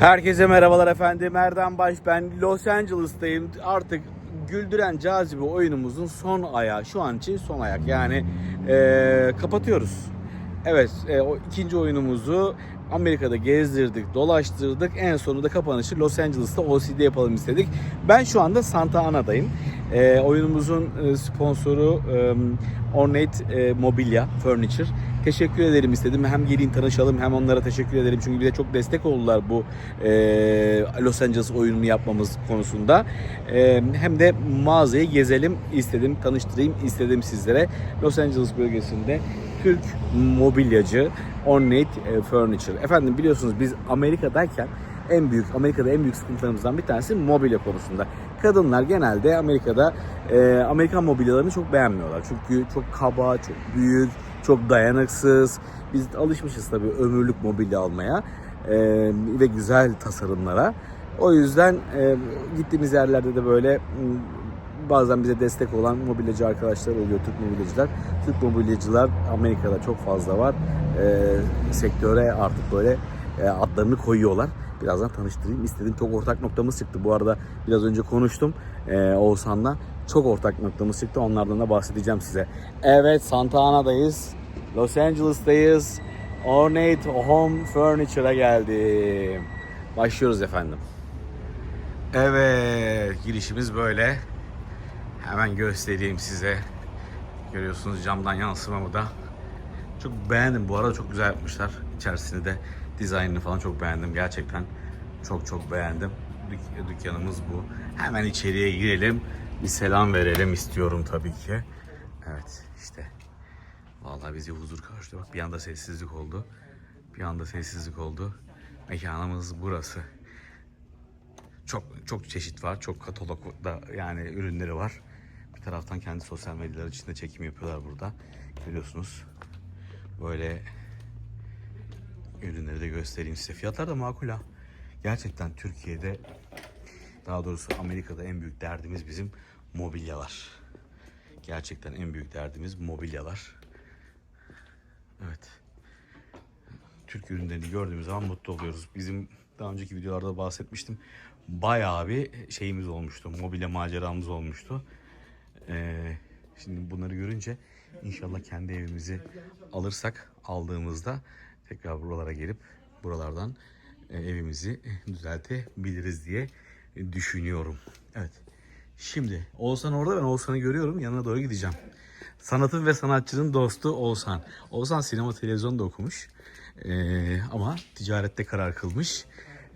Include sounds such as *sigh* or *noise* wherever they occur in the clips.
Herkese merhabalar efendim. Erdem Baş ben Los Angeles'tayım. Artık Güldüren Cazibe oyunumuzun son ayağı. Şu an için son ayak. Yani eee, kapatıyoruz. Evet e, o ikinci oyunumuzu Amerika'da gezdirdik, dolaştırdık. En sonunda kapanışı Los Angeles'ta OCD yapalım istedik. Ben şu anda Santa Ana'dayım. E, oyunumuzun sponsoru e, Ornate e, Mobilya Furniture. Teşekkür ederim istedim. Hem gelin tanışalım hem onlara teşekkür ederim. Çünkü bize çok destek oldular bu e, Los Angeles oyununu yapmamız konusunda. E, hem de mağazayı gezelim istedim, tanıştırayım istedim sizlere. Los Angeles bölgesinde Türk mobilyacı Ornate e, Furniture. Efendim biliyorsunuz biz Amerika'dayken en büyük Amerika'da en büyük sıkıntılarımızdan bir tanesi mobilya konusunda. Kadınlar genelde Amerika'da e, Amerikan mobilyalarını çok beğenmiyorlar. Çünkü çok kaba, çok büyük, çok dayanıksız. Biz alışmışız tabii ömürlük mobilya almaya e, ve güzel tasarımlara. O yüzden e, gittiğimiz yerlerde de böyle bazen bize destek olan mobilyacı arkadaşlar oluyor, Türk mobilyacılar. Türk mobilyacılar Amerika'da çok fazla var. E, sektöre artık böyle e, adlarını koyuyorlar. Birazdan tanıştırayım istedim. Çok ortak noktamız çıktı. Bu arada biraz önce konuştum e, Oğuzhan'la. Çok ortak noktamız çıktı. Onlardan da bahsedeceğim size. Evet Santa Ana'dayız. Los Angeles'tayız. Ornate Home Furniture'a geldim. Başlıyoruz efendim. Evet, girişimiz böyle. Hemen göstereyim size. Görüyorsunuz camdan yansımamı da. Çok beğendim. Bu arada çok güzel yapmışlar. İçerisini de dizaynını falan çok beğendim. Gerçekten çok çok beğendim. Dük- dükkanımız bu. Hemen içeriye girelim. Bir selam verelim istiyorum tabii ki. Evet işte. Vallahi bizi huzur karşılıyor. Bak bir anda sessizlik oldu. Bir anda sessizlik oldu. Mekanımız burası. Çok çok çeşit var. Çok katalogda yani ürünleri var. Bir taraftan kendi sosyal medyaları içinde çekim yapıyorlar burada. Görüyorsunuz. Böyle ürünleri de göstereyim size. Fiyatlar da makul ha. Gerçekten Türkiye'de daha doğrusu Amerika'da en büyük derdimiz bizim mobilyalar. Gerçekten en büyük derdimiz mobilyalar. Evet. Türk ürünlerini gördüğümüz zaman mutlu oluyoruz. Bizim daha önceki videolarda bahsetmiştim. Bayağı bir şeyimiz olmuştu. Mobilya maceramız olmuştu. Ee, şimdi bunları görünce inşallah kendi evimizi alırsak aldığımızda tekrar buralara gelip buralardan e, evimizi düzeltebiliriz diye düşünüyorum. Evet. Şimdi Oğuzhan orada ben Oğuzhan'ı görüyorum. Yanına doğru gideceğim. Sanatın ve sanatçının dostu Oğuzhan. Oğuzhan sinema televizyon da okumuş. Ee, ama ticarette karar kılmış.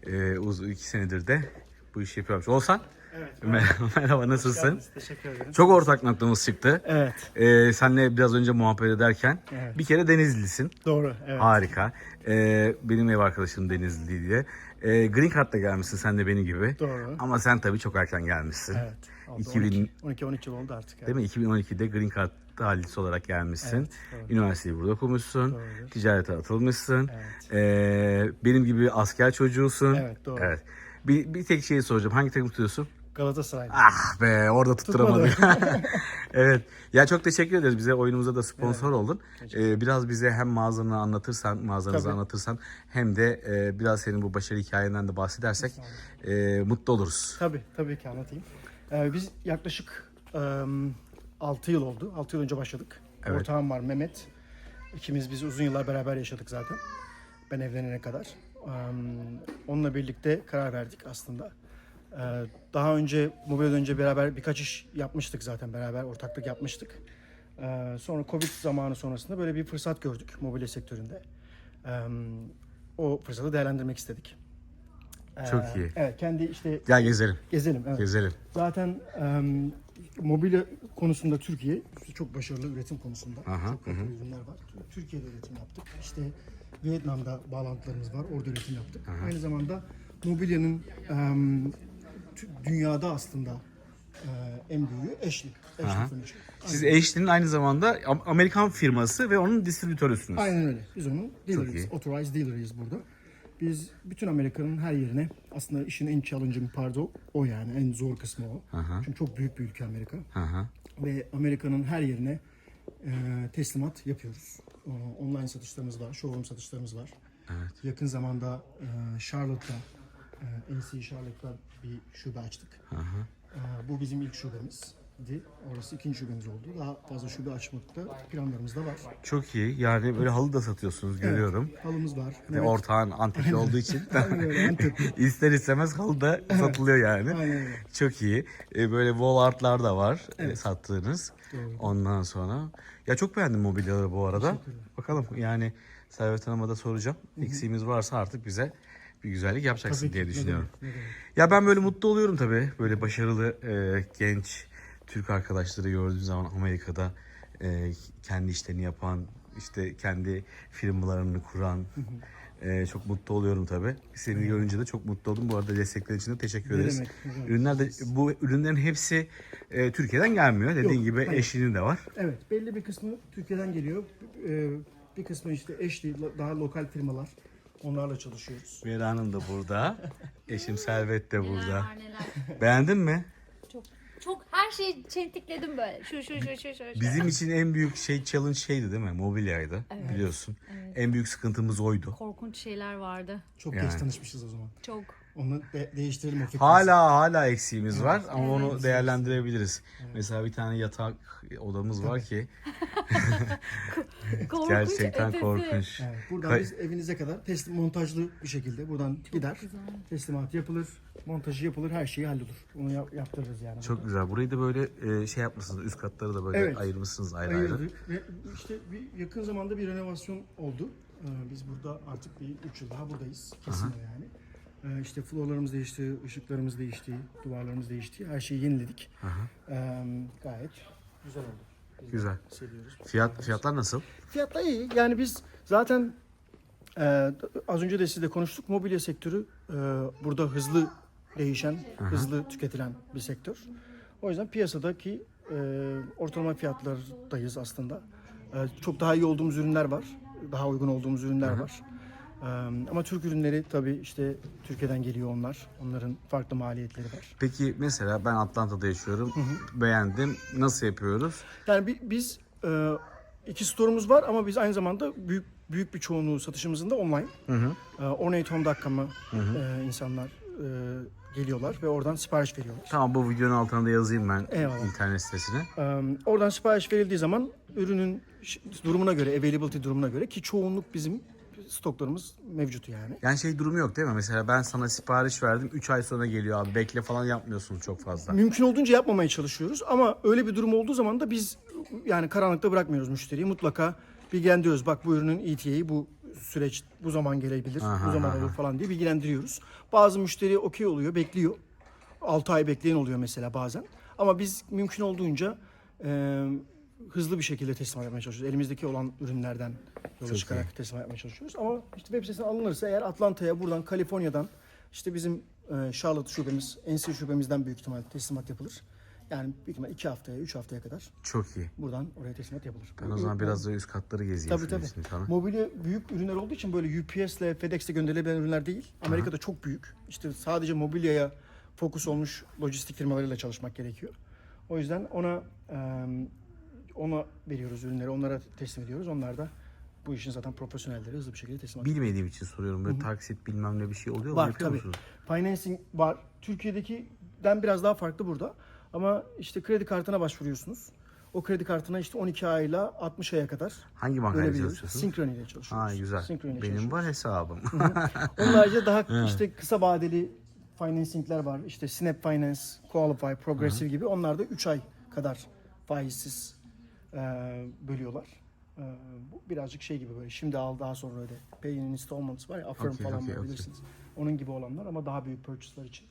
Ee, uzun iki senedir de bu işi yapıyormuş. Oğuzhan. Evet. *laughs* Merhaba, merhaba nasılsın? geldiniz. Teşekkür ederim. Çok ortak noktamız çıktı. Evet. Ee, senle biraz önce muhabbet ederken Evet. bir kere Denizli'sin. Doğru. Evet. Harika. Ee, benim ev arkadaşım Denizli diye. Ee, Green Card'da gelmişsin sen de benim gibi. Doğru. Ama sen tabii çok erken gelmişsin. Evet. Oldu. 2000 12 13 yıl oldu artık. Değil mi? 2012'de Green Card talihsi olarak gelmişsin. Evet, doğru. Üniversiteyi burada okumuşsun. Doğrudur. Ticarete atılmışsın. Evet. Ee, benim gibi asker çocuğusun. Evet, doğru. Evet. Bir, bir tek şeyi soracağım. Hangi takım tutuyorsun? Galatasaray. Ah be orada tutturamadık. *laughs* evet. Ya çok teşekkür ederiz. Bize oyunumuza da sponsor oldun. Ee, biraz bize hem mağazanı anlatırsan, mağazanızı Tabii. anlatırsan hem de e, biraz senin bu başarı hikayenden de bahsedersek e, mutlu oluruz. Tabii, tabii ki anlatayım. Ee, biz yaklaşık 6 yıl oldu. 6 yıl önce başladık. Evet. Ortağım var Mehmet. İkimiz biz uzun yıllar beraber yaşadık zaten. Ben evlenene kadar. Ee, onunla birlikte karar verdik aslında. Ee, daha önce, mobilyadan önce beraber birkaç iş yapmıştık zaten. Beraber ortaklık yapmıştık. Ee, sonra Covid zamanı sonrasında böyle bir fırsat gördük mobilya sektöründe. Ee, o fırsatı değerlendirmek istedik. Çok iyi. Evet, kendi işte Gel gezelim. gezelim. Evet. Gezelim. Zaten mobilya konusunda Türkiye çok başarılı üretim konusunda. Aha, çok kaliteli ürünler var. Türkiye'de üretim yaptık. İşte Vietnam'da bağlantılarımız var. Orada üretim yaptık. Aynı zamanda mobilyanın tü- dünyada aslında e, en büyüğü Ashley. Ashley Aha. Furniture. Siz Eşli'nin aynı zamanda Am- Amerikan firması ve onun distribütörüsünüz. Aynen öyle. Biz onun iyi. dealer'ıyız. Authorized dealer'ıyız burada. Biz bütün Amerika'nın her yerine aslında işin en challenging partı o, o yani. En zor kısmı o. Aha. Çünkü çok büyük bir ülke Amerika. Hı. Ve Amerika'nın her yerine e, teslimat yapıyoruz. E, online satışlarımız var, showroom satışlarımız var. Evet. Yakın zamanda e, Charlotte'da NC Charlotte'da bir şube açtık. Hı. E, bu bizim ilk şubemizdi. Orası ikinci şubemiz oldu. Daha fazla şube açmakta planlarımız da var. Çok iyi. Yani böyle halı da satıyorsunuz görüyorum. Halımız var. Ve ortağın Antepli olduğu için *laughs* *laughs* ister istemez halı da satılıyor yani. Aynen öyle. Çok iyi. E, böyle wall artlar da var e, sattığınız. Doğru. Ondan sonra ya çok beğendim mobilyaları bu arada. Bakalım yani Servet Hanım'a da soracağım. Eksiğimiz varsa artık bize bir güzellik yapacaksın Tabii diye ki, ne düşünüyorum. demek, ne demek. Ya ben böyle mutlu oluyorum tabii. Böyle başarılı e, genç Türk arkadaşları gördüğüm zaman Amerika'da e, kendi işlerini yapan, işte kendi firmalarını kuran e, çok mutlu oluyorum tabii. Seni görünce de çok mutlu oldum. Bu arada destekler için de teşekkür Ne ederiz. demek, demek. Ürünler de bu ürünlerin hepsi e, Türkiye'den gelmiyor. Dediğin Yok, gibi hayır. eşinin de var. Evet, belli bir kısmı Türkiye'den geliyor. Ee, bir kısmı işte eşli, daha lokal firmalar. Onlarla çalışıyoruz. Vera Hanım da burada. *laughs* Eşim Servet de Neler burada. var neler. Beğendin mi? Çok çok her şeyi çentikledim böyle. Şu şu şu şu şu. şu. Bizim için en büyük şey challenge şeydi değil mi? Mobilyaydı. Evet. Biliyorsun. Evet. En büyük sıkıntımız oydu. korkunç şeyler vardı. Çok Yani. geç tanışmışız o zaman. Çok. Onu de- değiştirelim o fikrimizi. Hala hala eksiğimiz var ama onu Evet. değerlendirebiliriz. Mesela bir tane yatak odamız var ki *laughs* *laughs* Korkunç gerçekten ötesi. korkunç. Evet, buradan Kay- biz evinize kadar teslim montajlı bir şekilde buradan gider. güzel. Teslimat yapılır, montajı yapılır, her şey hallolur. Onu yap- yaptırırız yani. Çok güzel. Burayı da böyle e, şey yapmışsınız. Üst katları da böyle Evet. ayırmışsınız ayrı ayrı. Ayırdık ve işte bir yakın zamanda bir renovasyon oldu. Ee, biz burada artık bir 3 yıl daha buradayız. Kesin o yani. Ee, işte florlarımız değişti, ışıklarımız değişti, duvarlarımız değişti. Her şeyi yeniledik. Ee, gayet güzel oldu. Biz Güzel. Seviyoruz. Fiyat fiyatlar nasıl? Fiyatlar iyi. Yani biz zaten e, az önce de sizle konuştuk. Mobilya sektörü e, burada hızlı değişen, hızlı tüketilen bir sektör. O yüzden piyasadaki e, ortalama fiyatlardayız aslında. E, çok daha iyi olduğumuz ürünler var. Daha uygun olduğumuz ürünler var. Ama Türk ürünleri tabii işte Türkiye'den geliyor onlar. Onların farklı maliyetleri var. Peki mesela ben Atlanta'da yaşıyorum. Beğendim. Nasıl yapıyoruz? Yani bi- biz e, iki store'umuz var ama biz aynı zamanda büyük büyük bir çoğunluğu satışımızın da online. Hı hı. E, Ornate.com'a e, insanlar e, geliyorlar ve oradan sipariş veriyorlar. Tamam bu videonun altına da yazayım ben Eyvallah. internet sitesine. E, oradan sipariş verildiği zaman ürünün ş- durumuna göre, availability durumuna göre ki çoğunluk bizim stoklarımız mevcut yani. Yani şey durumu yok değil mi? Mesela ben sana sipariş verdim 3 ay sonra geliyor abi bekle falan yapmıyorsunuz çok fazla. Mümkün olduğunca yapmamaya çalışıyoruz ama öyle bir durum olduğu zaman da biz yani karanlıkta bırakmıyoruz müşteriyi. Mutlaka bilgilendiriyoruz. Bak bu ürünün ETA'yı bu süreç bu zaman gelebilir, Aha, bu zaman aha. olur falan diye bilgilendiriyoruz. Bazı müşteri okey oluyor, bekliyor. 6 ay bekleyen oluyor mesela bazen. Ama biz mümkün olduğunca e, hızlı bir şekilde teslim yapmaya çalışıyoruz. Elimizdeki olan ürünlerden yola Çok çıkarak teslim yapmaya çalışıyoruz. Ama işte web sitesinden alınırsa eğer Atlanta'ya buradan Kaliforniya'dan işte bizim e, Charlotte şubemiz, NC şubemizden büyük ihtimal teslimat yapılır. Yani büyük ihtimal 2 haftaya, 3 haftaya kadar Çok iyi. buradan oraya teslimat yapılır. Ben o zaman biraz da üst katları gezeyim Tabii tabii. için sana. Mobilya büyük ürünler olduğu için böyle UPS ile FedEx'le gönderilebilen ürünler değil. Amerika'da çok büyük. İşte sadece mobilyaya fokus olmuş lojistik firmalarıyla çalışmak gerekiyor. O yüzden ona ona veriyoruz ürünleri, onlara teslim ediyoruz. Onlar da bu işin zaten profesyonelleri hızlı bir şekilde teslim ediyor. Bilmediğim için soruyorum. Böyle taksit bilmem ne bir şey oluyor mu? Var tabii. musunuz? Financing var. Türkiye'dekinden biraz daha farklı burada. Ama işte kredi kartına başvuruyorsunuz. O kredi kartına işte 12 ayla 60 aya kadar Hangi bankayla çalışıyorsunuz? Synchrony ile çalışıyoruz. Ha güzel. Synchrony ile Benim var hesabım. Onun harici daha *laughs* işte kısa vadeli financingler var. İşte Snap Finance, Qualify, Progressive gibi. Onlar da 3 ay kadar faizsiz e, bölüyorlar. E, bu birazcık şey gibi böyle şimdi al daha sonra öde. Pay in installments var ya Affirm Okey, falan okey, var okey. bilirsiniz. Onun gibi olanlar ama daha büyük purchase'lar için.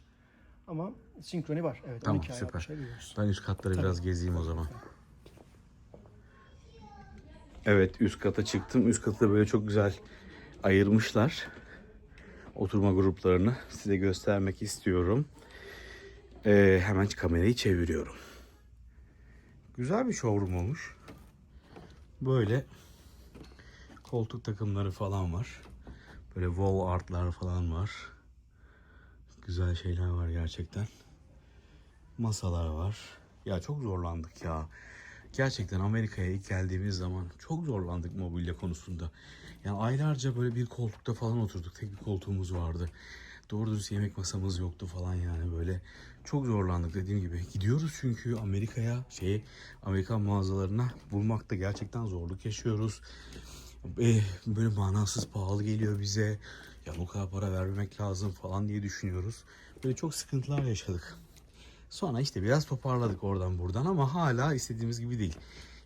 Ama Synchrony var. Evet Tamam, 12 ay süper. 60 ay veriyoruz. Ben üst katları Tabii. biraz gezeyim o zaman. Evet üst kata çıktım. Üst katı da böyle çok güzel ayırmışlar. Oturma gruplarını size göstermek istiyorum. Ee, hemen kamerayı çeviriyorum. Güzel bir showroom olmuş. Böyle koltuk takımları falan var. Böyle wall artlar falan var. Güzel şeyler var gerçekten masalar var. Ya çok zorlandık ya. Gerçekten Amerika'ya ilk geldiğimiz zaman çok zorlandık mobilya konusunda. Yani aylarca böyle bir koltukta falan oturduk. Tek bir koltuğumuz vardı. Doğru düz yemek masamız yoktu falan yani böyle. Çok zorlandık dediğim gibi. Gidiyoruz çünkü Amerika'ya, şey Amerikan mağazalarına bulmakta gerçekten zorluk yaşıyoruz. Eh, böyle manasız pahalı geliyor bize. Ya bu kadar para vermemek lazım falan diye düşünüyoruz. Böyle çok sıkıntılar yaşadık. Sonra işte biraz toparladık oradan buradan ama hala istediğimiz gibi değil.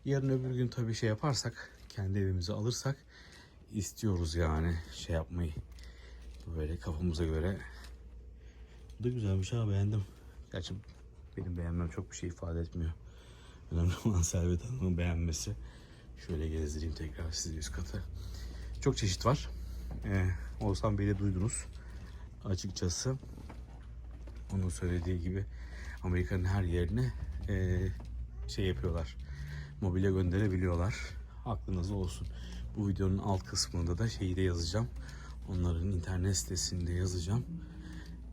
Yarın öbür gün tabii şey yaparsak, kendi evimizi alırsak istiyoruz yani şey yapmayı. Böyle kafamıza göre. Bu da güzelmiş ha beğendim. Gerçi benim beğenmem çok bir şey ifade etmiyor. Önemli olan Servet Hanım'ın beğenmesi. Şöyle gezdireyim tekrar sizi üst katı. Çok çeşit var. Ee, Oğuzhan Bey'i de duydunuz. Açıkçası onun söylediği gibi Amerika'nın her yerine ee, şey yapıyorlar. Mobilya gönderebiliyorlar. Aklınızda olsun. Bu videonun alt kısmında da şeyi de yazacağım. Onların internet sitesinde yazacağım.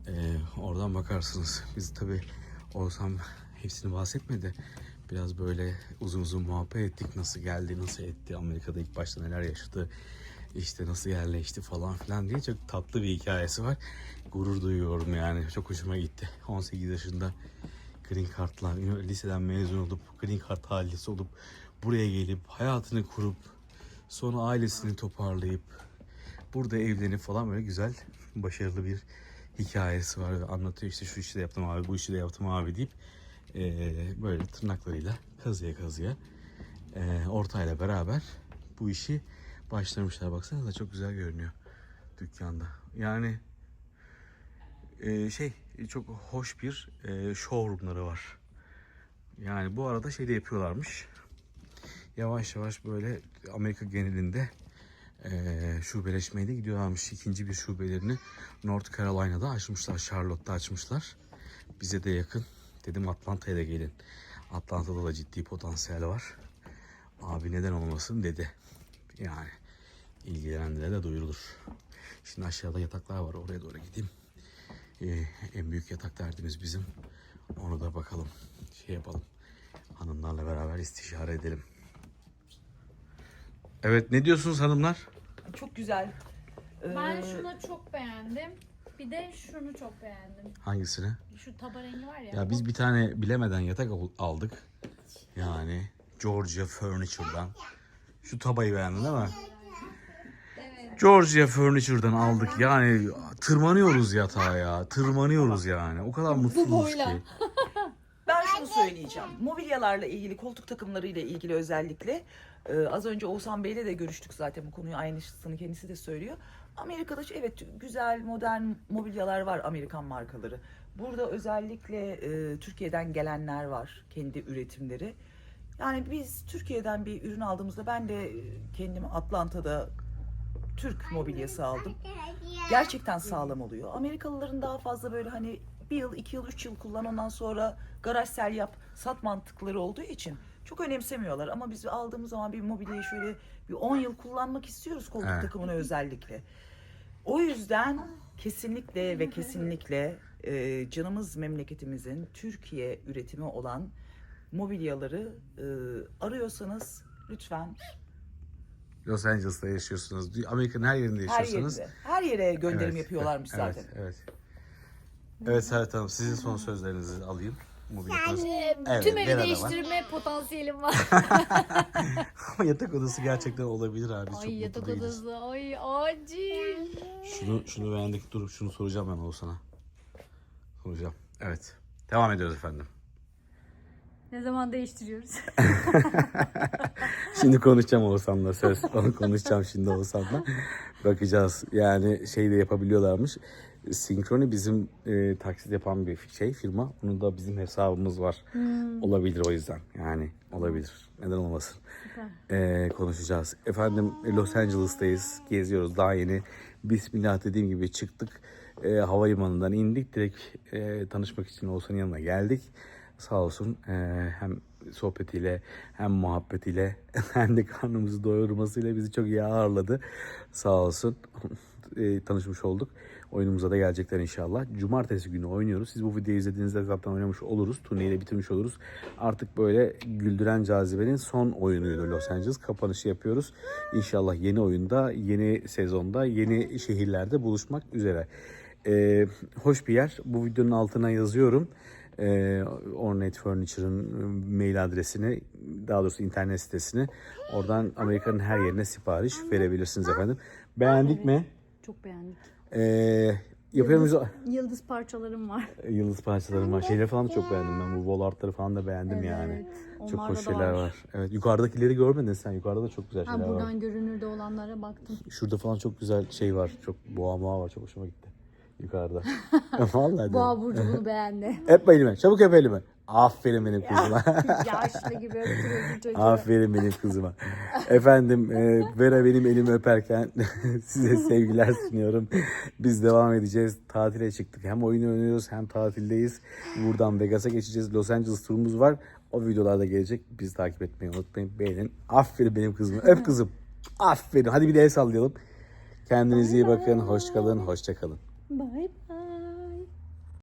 Ee, oradan bakarsınız. Biz tabi Oğuzhan hepsini bahsetmedi. Biraz böyle uzun uzun muhabbet ettik. Nasıl geldi, nasıl etti, Amerika'da ilk başta neler yaşadı, işte nasıl yerleşti falan filan diye çok tatlı bir hikayesi var. Gurur duyuyorum yani. Çok hoşuma gitti. 18 yaşında green ünivers- liseden mezun olup green card halisi olup buraya gelip hayatını kurup sonra ailesini toparlayıp burada evlenip falan böyle güzel başarılı bir hikayesi var anlatıyor. İşte şu işi de yaptım abi bu işi de yaptım abi deyip eee, böyle tırnaklarıyla kazıya kazıya eee, ortayla beraber bu işi başlamışlar. Baksana da çok güzel görünüyor dükkanda. Yani eee, şey çok hoş bir eee showroomları var. Yani bu arada şey de yapıyorlarmış. Yavaş yavaş böyle Amerika genelinde eee şubeleşmeye de gidiyorlarmış. İkinci bir şubelerini North Carolina'da açmışlar. Charlotte'da açmışlar. Bize de yakın. Dedim Atlanta'ya da gelin. Atlanta'da da ciddi potansiyel var. Abi neden olmasın dedi. Yani ilgilenenlere de duyurulur. Şimdi aşağıda yataklar var. Oraya doğru gideyim. Ee, en büyük yatak derdimiz bizim. Onu da bakalım. Şey yapalım. Hanımlarla beraber istişare edelim. Evet ne diyorsunuz hanımlar? Çok güzel. Ben Ee, şunu çok beğendim. Bir de şunu çok beğendim. Hangisini? Şu taba rengi var ya. Ya biz bir tane bilemeden yatak al- aldık. Yani Georgia Furniture'dan. Şu tabayı beğendin değil mi? Georgia Furniture'dan aldık. Yani tırmanıyoruz yatağa ya. Tırmanıyoruz yani. O kadar mutluyuz boyla. ki. Ben şunu söyleyeceğim. Mobilyalarla ilgili, koltuk takımlarıyla ilgili özellikle e, az önce Oğuzhan Bey'le de görüştük zaten bu konuyu aynısını kendisi de söylüyor. Amerika'da evet güzel modern mobilyalar var Amerikan markaları. Burada özellikle e, Türkiye'den gelenler var kendi üretimleri. Yani biz Türkiye'den bir ürün aldığımızda ben de e, kendim Atlanta'da Türk mobilyası aldım. Gerçekten sağlam oluyor. Amerikalıların daha fazla böyle hani bir yıl, iki yıl, üç yıl kullan ondan sonra garaj sel yap, sat mantıkları olduğu için çok önemsemiyorlar. Ama biz aldığımız zaman bir mobilyayı şöyle bir 10 yıl kullanmak istiyoruz koltuk Evet. takımını özellikle. O yüzden kesinlikle ve kesinlikle e, canımız memleketimizin Türkiye üretimi olan mobilyaları e, arıyorsanız lütfen Los Angeles'ta yaşıyorsunuz. Amerika'nın her yerinde her yaşıyorsanız. yere, her yere gönderim Evet, yapıyorlarmış evet, zaten. Evet. Evet Serhat Hanım sizin son sözlerinizi alayım. Mobilya konusu. Ee, Evet, tüm evi Vera'da var. değiştirme potansiyelim var. *laughs* Ama yatak odası gerçekten olabilir abi. Çok ay mutlu yatak değiliz. odası. Ay acil. Şunu, şunu beğendik. Dur şunu soracağım ben Oğuzhan'a. Soracağım. Evet. Devam ediyoruz efendim. Ne zaman değiştiriyoruz? *laughs* Şimdi konuşacağım Oğuzhan'la söz. Onu *laughs* konuşacağım şimdi Oğuzhan'la. Bakacağız. Yani şey de yapabiliyorlarmış. Sinkroni bizim e, taksit yapan bir şey firma. Onun da bizim hesabımız var. Olabilir o yüzden. Yani olabilir. Neden olmasın. E, konuşacağız. Efendim Los Angeles'tayız. Geziyoruz. Daha yeni Bismillah dediğim gibi çıktık. E, havalimanından indik. Direkt e, tanışmak için Oğuzhan'ın yanına geldik. Sağ olsun e, hem sohbetiyle hem muhabbetiyle *laughs* hem de karnımızı doyurmasıyla bizi çok iyi ağırladı. Sağ olsun. *laughs* E, tanışmış olduk. Oyunumuza da gelecekler inşallah. Cumartesi günü oynuyoruz. Siz bu videoyu izlediğinizde zaten oynamış oluruz. Turneyi de bitirmiş oluruz. Artık böyle Güldüren Cazibe'nin son oyunuydu Los Angeles. Kapanışı yapıyoruz. İnşallah yeni oyunda, yeni sezonda, yeni şehirlerde buluşmak üzere. Ee, hoş bir yer. Bu videonun altına yazıyorum. Ee, Ornate Furniture'ın mail adresini, daha doğrusu internet sitesini. Oradan Amerika'nın her yerine sipariş verebilirsiniz efendim. Beğendik mi? Çok beğendik. Ee, yapıyor muyuz? Yıldız parçalarım var. *laughs* Yıldız parçalarım var. Şeyleri falan da çok beğendim ben. Bu wall art'ları falan da beğendim yani. Evet, Çok onlarda hoş da şeyler var. Evet, yukarıdakileri görmedin sen. Yukarıda da çok güzel Ha, şeyler var. buradan görünürde olanlara baktım. Şurada falan çok güzel şey var. Çok boğa moğa var. Çok hoşuma gitti. Yukarıda. *laughs* Vallahi diyorum. Boğa burcu bunu beğendi. Öp elimi. Çabuk öp elimi. Aferin benim kızıma. *laughs* Yaşlı gibi çocuğu. Aferin benim kızıma. Efendim e, Vera benim elimi öperken *laughs* size sevgiler sunuyorum. Biz devam edeceğiz. Tatile çıktık. Hem oyun oynuyoruz hem tatildeyiz. Buradan Vegas'a geçeceğiz. Los Angeles turumuz var. O videolarda gelecek. Bizi takip etmeyi unutmayın. Beğenin. Aferin benim kızıma. Öp kızım. Aferin. Hadi bir de el sallayalım. Kendinize iyi bakın. Hoşça kalın. Hoşça kalın. Bye bye.